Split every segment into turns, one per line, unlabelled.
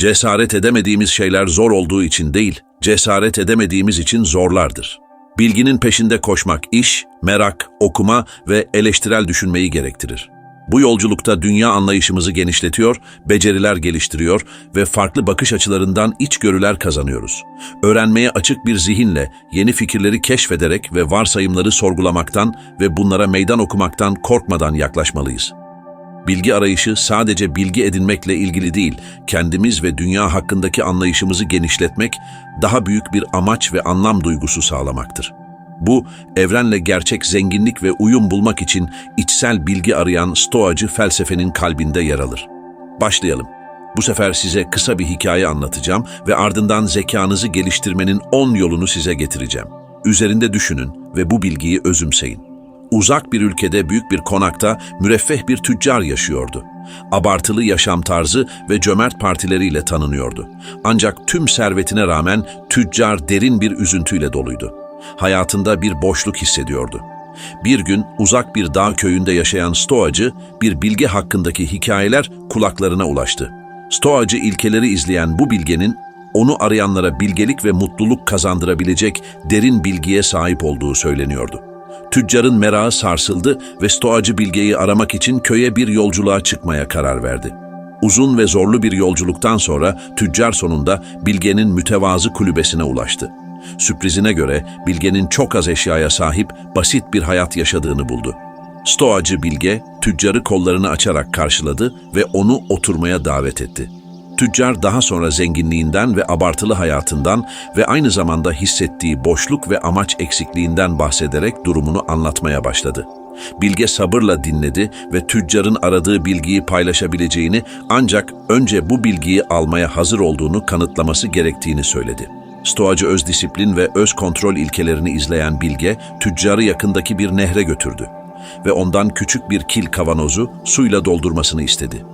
Cesaret edemediğimiz şeyler zor olduğu için değil, cesaret edemediğimiz için zorlardır. Bilginin peşinde koşmak iş, merak, okuma ve eleştirel düşünmeyi gerektirir. Bu yolculukta dünya anlayışımızı genişletiyor, beceriler geliştiriyor ve farklı bakış açılarından içgörüler kazanıyoruz. Öğrenmeye açık bir zihinle yeni fikirleri keşfederek ve varsayımları sorgulamaktan ve bunlara meydan okumaktan korkmadan yaklaşmalıyız. Bilgi arayışı sadece bilgi edinmekle ilgili değil, kendimiz ve dünya hakkındaki anlayışımızı genişletmek, daha büyük bir amaç ve anlam duygusu sağlamaktır. Bu, evrenle gerçek zenginlik ve uyum bulmak için içsel bilgi arayan stoacı felsefenin kalbinde yer alır. Başlayalım. Bu sefer size kısa bir hikaye anlatacağım ve ardından zekanızı geliştirmenin 10 yolunu size getireceğim. Üzerinde düşünün ve bu bilgiyi özümseyin. Uzak bir ülkede büyük bir konakta müreffeh bir tüccar yaşıyordu. Abartılı yaşam tarzı ve cömert partileriyle tanınıyordu. Ancak tüm servetine rağmen tüccar derin bir üzüntüyle doluydu. Hayatında bir boşluk hissediyordu. Bir gün uzak bir dağ köyünde yaşayan Stoacı bir bilge hakkındaki hikayeler kulaklarına ulaştı. Stoacı ilkeleri izleyen bu bilgenin onu arayanlara bilgelik ve mutluluk kazandırabilecek derin bilgiye sahip olduğu söyleniyordu. Tüccarın merakı sarsıldı ve stoacı bilgeyi aramak için köye bir yolculuğa çıkmaya karar verdi. Uzun ve zorlu bir yolculuktan sonra tüccar sonunda bilgenin mütevazı kulübesine ulaştı. Sürprizine göre bilgenin çok az eşyaya sahip basit bir hayat yaşadığını buldu. Stoacı bilge tüccarı kollarını açarak karşıladı ve onu oturmaya davet etti. Tüccar daha sonra zenginliğinden ve abartılı hayatından ve aynı zamanda hissettiği boşluk ve amaç eksikliğinden bahsederek durumunu anlatmaya başladı. Bilge sabırla dinledi ve tüccarın aradığı bilgiyi paylaşabileceğini ancak önce bu bilgiyi almaya hazır olduğunu kanıtlaması gerektiğini söyledi. Stoacı öz disiplin ve öz kontrol ilkelerini izleyen Bilge, tüccarı yakındaki bir nehre götürdü ve ondan küçük bir kil kavanozu suyla doldurmasını istedi.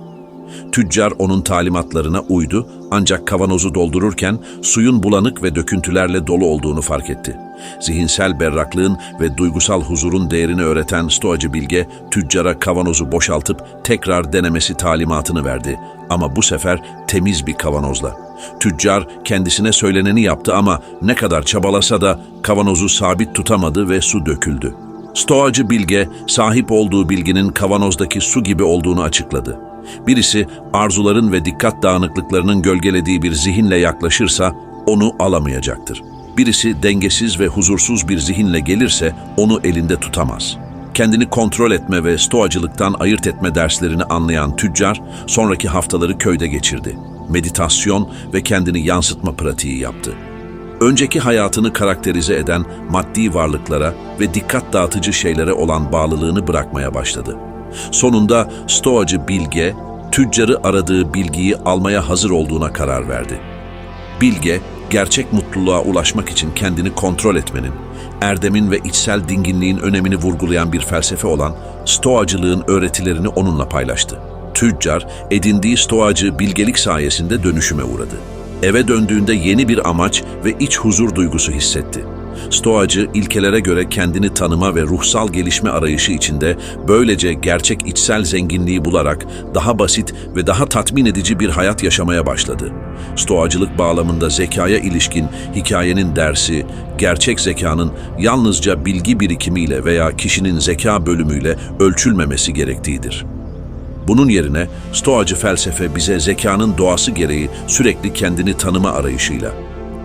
Tüccar onun talimatlarına uydu ancak kavanozu doldururken suyun bulanık ve döküntülerle dolu olduğunu fark etti. Zihinsel berraklığın ve duygusal huzurun değerini öğreten stoacı bilge tüccara kavanozu boşaltıp tekrar denemesi talimatını verdi ama bu sefer temiz bir kavanozla. Tüccar kendisine söyleneni yaptı ama ne kadar çabalasa da kavanozu sabit tutamadı ve su döküldü. Stoacı bilge sahip olduğu bilginin kavanozdaki su gibi olduğunu açıkladı. Birisi arzuların ve dikkat dağınıklıklarının gölgelediği bir zihinle yaklaşırsa onu alamayacaktır. Birisi dengesiz ve huzursuz bir zihinle gelirse onu elinde tutamaz. Kendini kontrol etme ve stoacılıktan ayırt etme derslerini anlayan tüccar sonraki haftaları köyde geçirdi. Meditasyon ve kendini yansıtma pratiği yaptı. Önceki hayatını karakterize eden maddi varlıklara ve dikkat dağıtıcı şeylere olan bağlılığını bırakmaya başladı. Sonunda stoacı Bilge, tüccarı aradığı bilgiyi almaya hazır olduğuna karar verdi. Bilge, gerçek mutluluğa ulaşmak için kendini kontrol etmenin, erdemin ve içsel dinginliğin önemini vurgulayan bir felsefe olan stoacılığın öğretilerini onunla paylaştı. Tüccar, edindiği stoacı bilgelik sayesinde dönüşüme uğradı. Eve döndüğünde yeni bir amaç ve iç huzur duygusu hissetti. Stoacı ilkelere göre kendini tanıma ve ruhsal gelişme arayışı içinde böylece gerçek içsel zenginliği bularak daha basit ve daha tatmin edici bir hayat yaşamaya başladı. Stoacılık bağlamında zekaya ilişkin hikayenin dersi, gerçek zekanın yalnızca bilgi birikimiyle veya kişinin zeka bölümüyle ölçülmemesi gerektiğidir. Bunun yerine Stoacı felsefe bize zekanın doğası gereği sürekli kendini tanıma arayışıyla,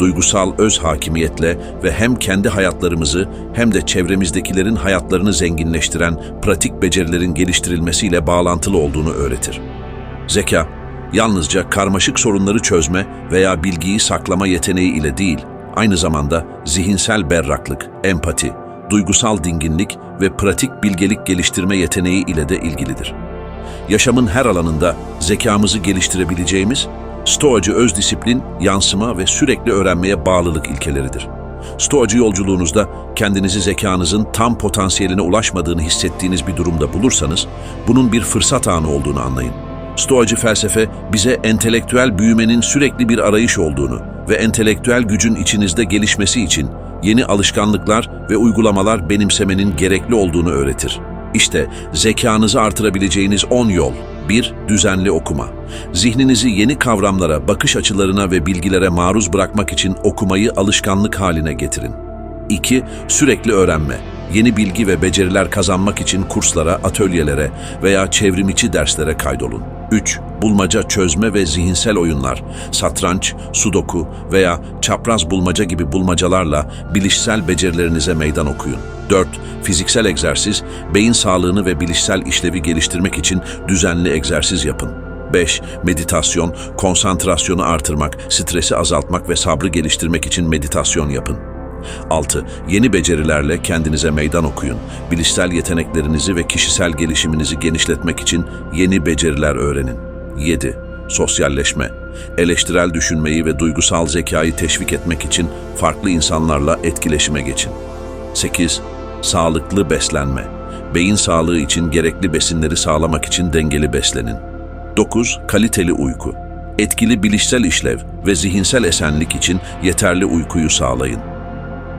duygusal öz hakimiyetle ve hem kendi hayatlarımızı hem de çevremizdekilerin hayatlarını zenginleştiren pratik becerilerin geliştirilmesiyle bağlantılı olduğunu öğretir. Zeka, yalnızca karmaşık sorunları çözme veya bilgiyi saklama yeteneği ile değil, aynı zamanda zihinsel berraklık, empati, duygusal dinginlik ve pratik bilgelik geliştirme yeteneği ile de ilgilidir yaşamın her alanında zekamızı geliştirebileceğimiz, Stoacı öz disiplin, yansıma ve sürekli öğrenmeye bağlılık ilkeleridir. Stoacı yolculuğunuzda kendinizi zekanızın tam potansiyeline ulaşmadığını hissettiğiniz bir durumda bulursanız, bunun bir fırsat anı olduğunu anlayın. Stoacı felsefe bize entelektüel büyümenin sürekli bir arayış olduğunu ve entelektüel gücün içinizde gelişmesi için yeni alışkanlıklar ve uygulamalar benimsemenin gerekli olduğunu öğretir. İşte zekanızı artırabileceğiniz 10 yol. 1. Düzenli okuma. Zihninizi yeni kavramlara, bakış açılarına ve bilgilere maruz bırakmak için okumayı alışkanlık haline getirin. 2. Sürekli öğrenme. Yeni bilgi ve beceriler kazanmak için kurslara, atölyelere veya çevrimiçi derslere kaydolun. 3. Bulmaca çözme ve zihinsel oyunlar, satranç, sudoku veya çapraz bulmaca gibi bulmacalarla bilişsel becerilerinize meydan okuyun. 4. Fiziksel egzersiz, beyin sağlığını ve bilişsel işlevi geliştirmek için düzenli egzersiz yapın. 5. Meditasyon, konsantrasyonu artırmak, stresi azaltmak ve sabrı geliştirmek için meditasyon yapın. 6. Yeni becerilerle kendinize meydan okuyun. Bilişsel yeteneklerinizi ve kişisel gelişiminizi genişletmek için yeni beceriler öğrenin. 7. Sosyalleşme. Eleştirel düşünmeyi ve duygusal zekayı teşvik etmek için farklı insanlarla etkileşime geçin. 8. Sağlıklı beslenme. Beyin sağlığı için gerekli besinleri sağlamak için dengeli beslenin. 9. Kaliteli uyku. Etkili bilişsel işlev ve zihinsel esenlik için yeterli uykuyu sağlayın.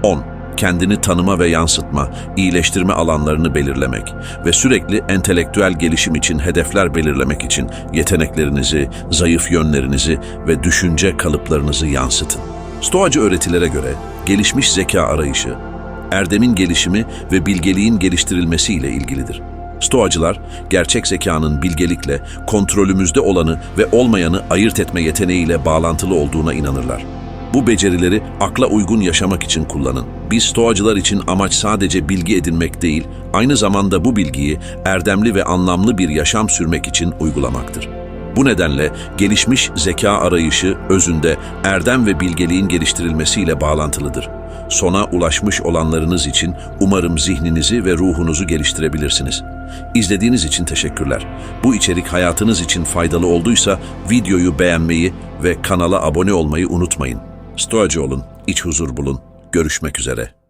10. Kendini tanıma ve yansıtma, iyileştirme alanlarını belirlemek ve sürekli entelektüel gelişim için hedefler belirlemek için yeteneklerinizi, zayıf yönlerinizi ve düşünce kalıplarınızı yansıtın. Stoacı öğretilere göre gelişmiş zeka arayışı, erdemin gelişimi ve bilgeliğin geliştirilmesiyle ilgilidir. Stoacılar, gerçek zekanın bilgelikle, kontrolümüzde olanı ve olmayanı ayırt etme yeteneğiyle bağlantılı olduğuna inanırlar. Bu becerileri akla uygun yaşamak için kullanın. Biz stoacılar için amaç sadece bilgi edinmek değil, aynı zamanda bu bilgiyi erdemli ve anlamlı bir yaşam sürmek için uygulamaktır. Bu nedenle gelişmiş zeka arayışı özünde erdem ve bilgeliğin geliştirilmesiyle bağlantılıdır. Sona ulaşmış olanlarınız için umarım zihninizi ve ruhunuzu geliştirebilirsiniz. İzlediğiniz için teşekkürler. Bu içerik hayatınız için faydalı olduysa videoyu beğenmeyi ve kanala abone olmayı unutmayın. Stoacı olun, iç huzur bulun. Görüşmek üzere.